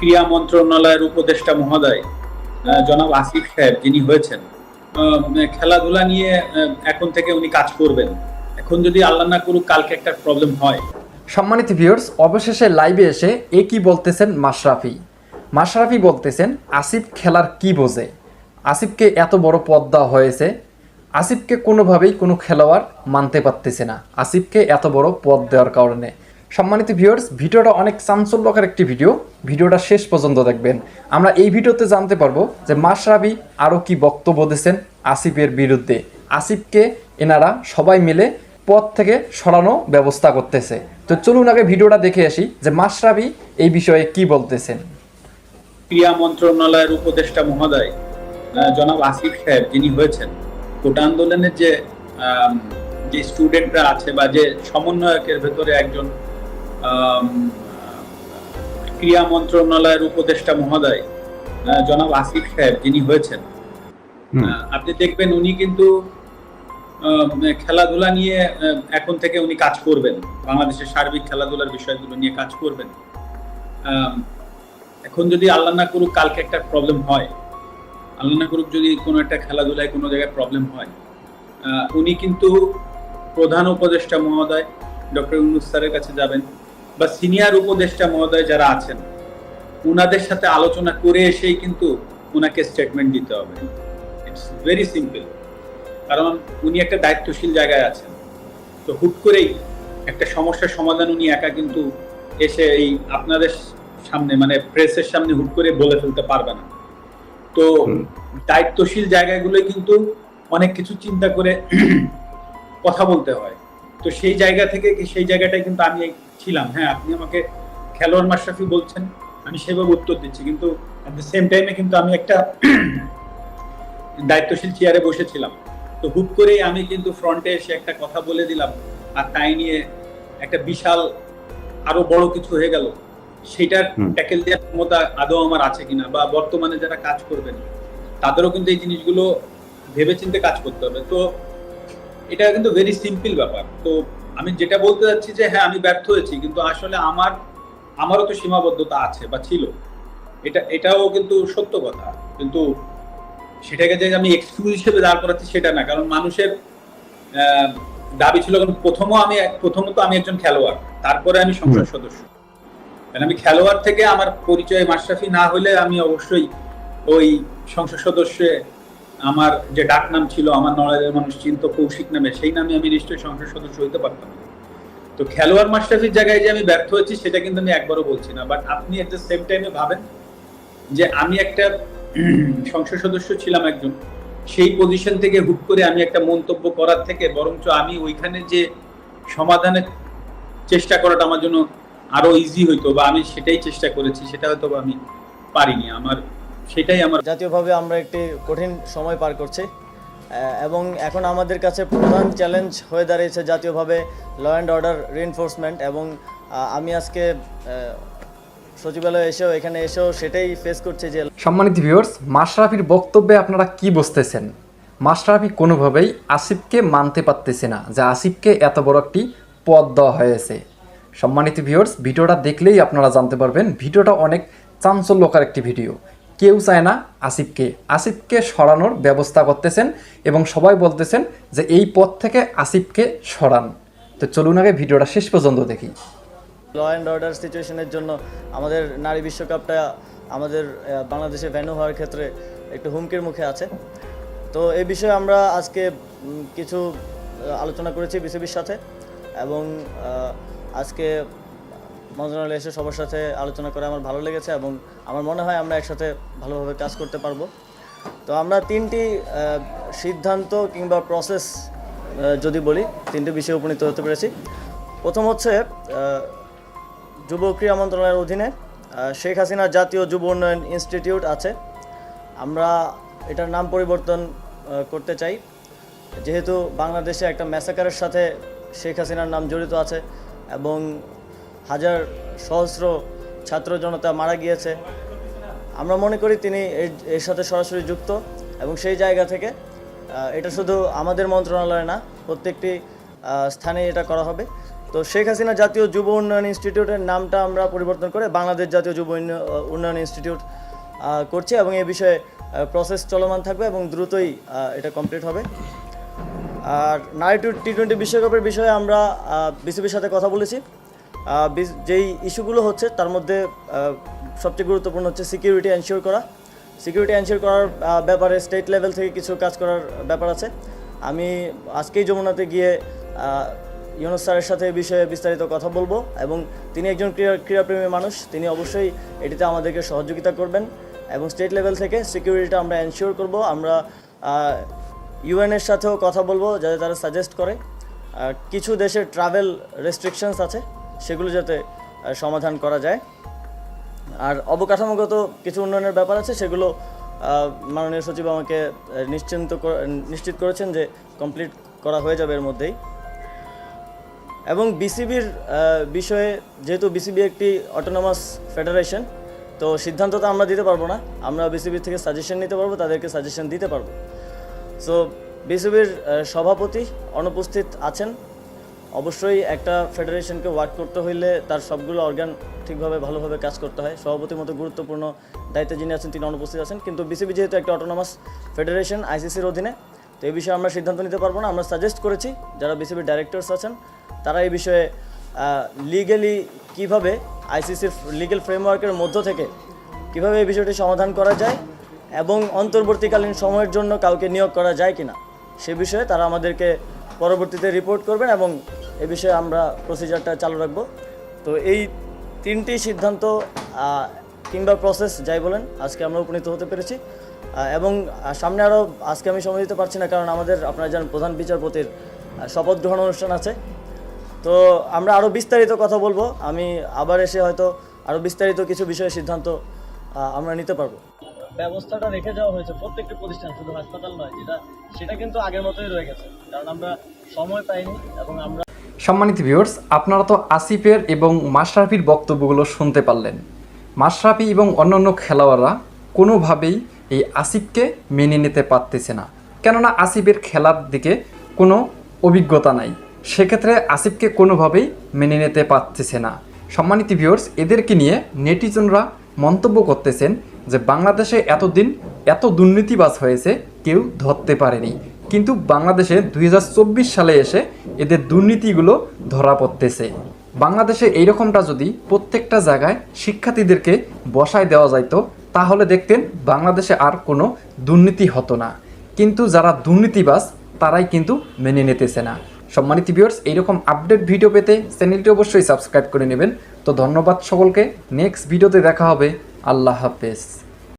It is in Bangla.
ক্রীড়া মন্ত্রণালয়ের উপদেষ্টা মহোদয় জনাব আসিফ সাহেব যিনি হয়েছেন খেলাধুলা নিয়ে এখন থেকে উনি কাজ করবেন। এখন যদি আল্লাহ না করুক, কালকে একটা প্রবলেম হয়। সম্মানিত ভিউয়ার্স অবশেষে লাইভে এসে এ কি বলতেছেন মাশরাফি। মাশরাফি বলতেছেন, আসিফ খেলার কি বোঝে? আসিফকে এত বড় পদ দেওয়া হয়েছে, আসিফকে কোনোভাবেই কোনো খেলোয়াড় মানতে পারতেছে না। আসিফকে এত বড় পদ দেওয়ার কারণে। সম্মানিত ভিউয়ার্স ভিডিওটা অনেক চাঞ্চল্যকর একটি ভিডিও ভিডিওটা শেষ পর্যন্ত দেখবেন। আমরা এই ভিডিওতে জানতে পারব যে মাশরাফি আরও কি বক্তব্য দিয়েছেন আসিফের বিরুদ্ধে। আসিফকে এনারা সবাই মিলে পথ থেকে সরানো ব্যবস্থা করতেছে। তো চলুন আগে ভিডিওটা দেখে আসি যে মাশরাবি এই বিষয়ে কি বলতেছেন। ক্রিয়া মন্ত্রণালয়ের উপদেষ্টা মহোদয় জনাব আসিফ সাহেব যিনি হয়েছেন, কোটা আন্দোলনের যে যে স্টুডেন্টরা আছে বা যে সমন্বয়কের ভেতরে একজন ক্রীড়া মন্ত্রণালয়ের উপদেষ্টা মহোদয় জনাব আসিফ সাহেব যিনি হয়েছেন। আপনি দেখবেন উনি কিন্তু খেলাধুলা নিয়ে এখন থেকে উনি কাজ করবেন। বাংলাদেশের সার্বিক খেলাধুলার বিষয়গুলো নিয়ে কাজ করবেন। এখন যদি আল্লাহ না করুক কালকে একটা প্রবলেম হয়। আল্লাহ না করুক যদি কোনো একটা খেলাধুলায় কোনো জায়গায় প্রবলেম হয়। উনি কিন্তু প্রধান উপদেষ্টা মহোদয় ডক্টর ইউনুস স্যারের কাছে যাবেন। বা সিনিয়র উপদেষ্টা মহোদয় যারা আছেন ওনাদের সাথে আলোচনা করে এসেই কিন্তু ওনাকে স্টেটমেন্ট দিতে হবে। ইটস ভেরি সিম্পল কারণ উনি একটা দায়িত্বশীল জায়গায় আছেন। তো হুট করেই একটা সমস্যার সমাধান উনি একা কিন্তু এসে এই আপনাদের সামনে মানে প্রেসের সামনে হুট করে বলে ফেলতে পারবে না। তো দায়িত্বশীল জায়গাগুলোই কিন্তু অনেক কিছু চিন্তা করে কথা বলতে হয়। তো সেই জায়গা থেকে সেই জায়গাটায় কিন্তু আমি ছিলাম। হ্যাঁ আপনি আমাকে খেলোয়াড় মাশরাফি বলছেন আমি সেভাবে উত্তর দিচ্ছি। কিন্তু অ্যাট দ্য সেম টাইমে কিন্তু আমি একটা দায়িত্বশীল চেয়ারে বসেছিলাম। তো হুট করেই আমি কিন্তু ফ্রন্টে এসে একটা কথা বলে দিলাম আর তাই নিয়ে একটা বিশাল আরও বড় কিছু হয়ে গেল। সেটার ট্যাকেল দেওয়ার ক্ষমতা আদৌ আমার আছে কিনা বা বর্তমানে যারা কাজ করবেন তাদেরও কিন্তু এই জিনিসগুলো ভেবেচিন্তে কাজ করতে হবে। তো এটা কিন্তু ভেরি সিম্পল ব্যাপার। তো আমি যেটা বলতে যাচ্ছি যে হ্যাঁ আমি ব্যর্থ হয়েছি কিন্তু আসলে আমার আমারও তো সীমাবদ্ধতা আছে বা ছিল। এটা এটাও কিন্তু সত্য কথা। কিন্তু সেটাকে যে আমি এক্সকিউজ হিসেবে দাঁড় করাচ্ছি সেটা না কারণ মানুষের দাবি ছিল কারণ প্রথমও আমি প্রথমত আমি একজন খেলোয়াড় তারপরে আমি সংসদ সদস্য। কারণ আমি খেলোয়াড় থেকে আমার পরিচয় মাশরাফি না হলে আমি অবশ্যই ওই সংসদ সদস্যে আমার যে ডাক নাম ছিল, আমার নড়াইলের মানুষ চিন্ত, কৌশিক নামে, সেই নামে আমি নিশ্চয়ই সংসদ সদস্য হইতে পারতাম তো খেলোয়াড় মাশরাফির জায়গায় যে আমি ব্যর্থ হয়েছি, সেটা কিন্তু আমি একবারও বলছি না। বাট আপনি এট দ্য সেম টাইমে ভাবেন যে আমি একটা সংসদ সদস্য ছিলাম একজন। সেই পজিশন থেকে হুট করে আমি একটা মন্তব্য করার থেকে, বরঞ্চ আমি ওইখানে যে সমাধানের চেষ্টা করাটা আমার জন্য আরও ইজি হইতো বা আমি সেটাই চেষ্টা করেছি, সেটা হয়তো আমি পারিনি। আমার সেটাই আমার জাতীয়ভাবে আমরা একটি কঠিন সময় পার করছি। এবং এখন আমাদের কাছে প্রধান চ্যালেঞ্জ হয়ে দাঁড়িয়েছে জাতীয়ভাবে ল অ্যান্ড অর্ডার রিএনফোর্সমেন্ট এবং আমি আজকে সচিবালয়ে এসেও এখানে এসেও সেটাই ফেস করছি যে সম্মানিত ভিউয়ার্স মাশরাফির বক্তব্যে আপনারা কি বুঝতেছেন? মাশরাফি কোনোভাবেই আসিফকে মানতে পারতেছে না যে আসিফকে এত বড় একটি পদ দেওয়া হয়েছে। সম্মানিত ভিউয়ার্স ভিডিওটা দেখলেই আপনারা জানতে পারবেন ভিডিওটা অনেক চাঞ্চল্যকার একটি ভিডিও। কেউ চায় না আসিফকে। আসিফকে সরানোর ব্যবস্থা করতেছেন এবং সবাই বলতেছেন যে এই পথ থেকে আসিফকে সরান। তো চলুন আগে ভিডিওটা শেষ পর্যন্ত দেখি। ল অ্যান্ড অর্ডার সিচুয়েশনের জন্য আমাদের নারী বিশ্বকাপটা আমাদের বাংলাদেশে ভেন্যু হওয়ার ক্ষেত্রে একটু হুমকির মুখে আছে। তো এই বিষয়ে আমরা আজকে কিছু আলোচনা করেছি বিসিবির সাথে এবং আজকে মন্ত্রণালয়ে এসে সবার সাথে আলোচনা করে আমার ভালো লেগেছে এবং আমার মনে হয় আমরা একসাথে ভালোভাবে কাজ করতে পারব। তো আমরা তিনটি সিদ্ধান্ত কিংবা প্রসেস যদি বলি, তিনটি বিষয়ে উপনীত হতে পেরেছি। প্রথম হচ্ছে যুব ক্রীড়া মন্ত্রণালয়ের অধীনে শেখ হাসিনা জাতীয় যুব উন্নয়ন ইনস্টিটিউট আছে। আমরা এটার নাম পরিবর্তন করতে চাই। যেহেতু বাংলাদেশে একটা ম্যাসাকারের সাথে শেখ হাসিনার নাম জড়িত আছে এবং হাজার সহস্র ছাত্র জনতা মারা গিয়েছে। আমরা মনে করি তিনি এর- সাথে সরাসরি যুক্ত এবং সেই জায়গা থেকে এটা শুধু আমাদের মন্ত্রণালয় না, প্রত্যেকটি স্থানে এটা করা হবে। তো শেখ হাসিনা জাতীয় যুব উন্নয়ন ইনস্টিটিউটের নামটা আমরা পরিবর্তন করে বাংলাদেশ জাতীয় যুব উন্ন- উন্নয়ন ইনস্টিটিউট করছি এবং এ বিষয়ে প্রসেস চলমান থাকবে এবং দ্রুতই এটা কমপ্লিট হবে। আর নারী টি টোয়েন্টি বিশ্বকাপের বিষয়ে আমরা বিসিবির সাথে কথা বলেছি। যেই ইস্যুগুলো হচ্ছে, তার মধ্যে সবচেয়ে গুরুত্বপূর্ণ হচ্ছে সিকিউরিটি এনশিওর করা। সিকিউরিটি এনশিওর করার ব্যাপারে স্টেট লেভেল থেকে কিছু কাজ করার ব্যাপার আছে। আমি আজকেই যমুনাতে গিয়ে ইউনুস স্যারের সাথে এই বিষয়ে বিস্তারিত কথা বলব এবং তিনি একজন ক্রীড়া ক্রীড়াপ্রেমী মানুষ। তিনি অবশ্যই এটিতে আমাদেরকে সহযোগিতা করবেন এবং স্টেট লেভেল থেকে সিকিউরিটিটা আমরা এনশিওর করব। আমরা ইউএনের সাথেও কথা বলব যাতে তারা সাজেস্ট করে। কিছু দেশের ট্রাভেল রেস্ট্রিকশনস আছে। সেগুলো যাতে সমাধান করা যায়। আর অবকাঠামোগত কিছু উন্নয়নের ব্যাপার আছে, সেগুলো মাননীয় সচিব আমাকে নিশ্চিন্ত নিশ্চিত করেছেন যে কমপ্লিট করা হয়ে যাবে এর মধ্যেই। এবং বিসিবির বিষয়ে যেহেতু বিসিবি একটি অটোনমাস ফেডারেশন তো সিদ্ধান্ত তো আমরা দিতে পারব না। আমরা বিসিবি থেকে সাজেশন নিতে পারব, তাদেরকে সাজেশন দিতে পারব। সো বিসিবির সভাপতি অনুপস্থিত আছেন। অবশ্যই একটা ফেডারেশনকে ওয়ার্ক করতে হইলে তার সবগুলো অর্গান ঠিকভাবে, ভালোভাবে কাজ করতে হয়। সভাপতির মতো গুরুত্বপূর্ণ দায়িত্বে যিনি আছেন তিনি অনুপস্থিত আছেন। কিন্তু বিসিবি যেহেতু একটা অটোনমাস ফেডারেশন আইসিসির অধীনে, তো এই বিষয়ে আমরা সিদ্ধান্ত নিতে পারব না। আমরা সাজেস্ট করেছি, যারা বিসিবির ডাইরেক্টরস আছেন, তারা এই বিষয়ে লিগেলি কীভাবে আইসিসির লিগেল ফ্রেমওয়ার্কের মধ্য থেকে কীভাবে এই বিষয়টি সমাধান করা যায় এবং অন্তর্বর্তীকালীন সময়ের জন্য কাউকে নিয়োগ করা যায় কিনা, সে বিষয়ে তারা আমাদেরকে পরবর্তীতে রিপোর্ট করবেন এবং এ বিষয়ে আমরা প্রসিজারটা চালু রাখব। তো এই তিনটি সিদ্ধান্ত কিংবা প্রসেস যাই বলেন, আজকে আমরা উপনীত হতে পেরেছি। এবং সামনে আরও আজকে আমি সময় দিতে পারছি না, কারণ আমাদের আপনারা জানেন প্রধান বিচারপতির শপথ গ্রহণ অনুষ্ঠান আছে। তো আমরা আরও বিস্তারিত কথা বলব। আমি আবার এসে হয়তো আরও বিস্তারিত কিছু বিষয়ে সিদ্ধান্ত আমরা নিতে পারব। ব্যবস্থাটা রেখে যাওয়া হয়েছে প্রত্যেকটি প্রতিষ্ঠান, শুধু হাসপাতাল নয়, যেটা, সেটা কিন্তু আগের মতোই রয়ে গেছে। কারণ আমরা সময় পাইনি এবং আমরা সম্মানিত ভিউয়ার্স আপনারা তো আসিফের এবং মাশরাফির বক্তব্যগুলো শুনতে পারলেন। মাশরাফি এবং অন্যান্য খেলোয়াড়রা কোনোভাবেই এই আসিফকে মেনে নিতে পারতেছে না। কেননা আসিফের খেলার দিকে কোনো অভিজ্ঞতা নাই। সেক্ষেত্রে আসিফকে কোনোভাবেই মেনে নিতে পারতেছে না। সম্মানিত ভিউয়ার্স এদেরকে নিয়ে নেটিজনরা মন্তব্য করতেছেন যে, বাংলাদেশে এতদিন এত দুর্নীতিবাজ হয়েছে, কেউ ধরতে পারেনি। কিন্তু বাংলাদেশে দুই হাজার চব্বিশ সালে এসে এদের দুর্নীতিগুলো ধরা পড়তেছে। বাংলাদেশে এইরকমটা যদি প্রত্যেকটা জায়গায় শিক্ষার্থীদেরকে বসায় দেওয়া যাইতো, তাহলে দেখতেন বাংলাদেশে আর কোনো দুর্নীতি হতো না। কিন্তু যারা দুর্নীতিবাজ, তারাই কিন্তু মেনে নিতেছে না। সম্মানিত ভিউয়ার্স এইরকম আপডেট ভিডিও পেতে চ্যানেলটি অবশ্যই সাবস্ক্রাইব করে নেবেন। তো ধন্যবাদ সকলকে। নেক্সট ভিডিওতে দেখা হবে। আল্লাহ হাফেজ।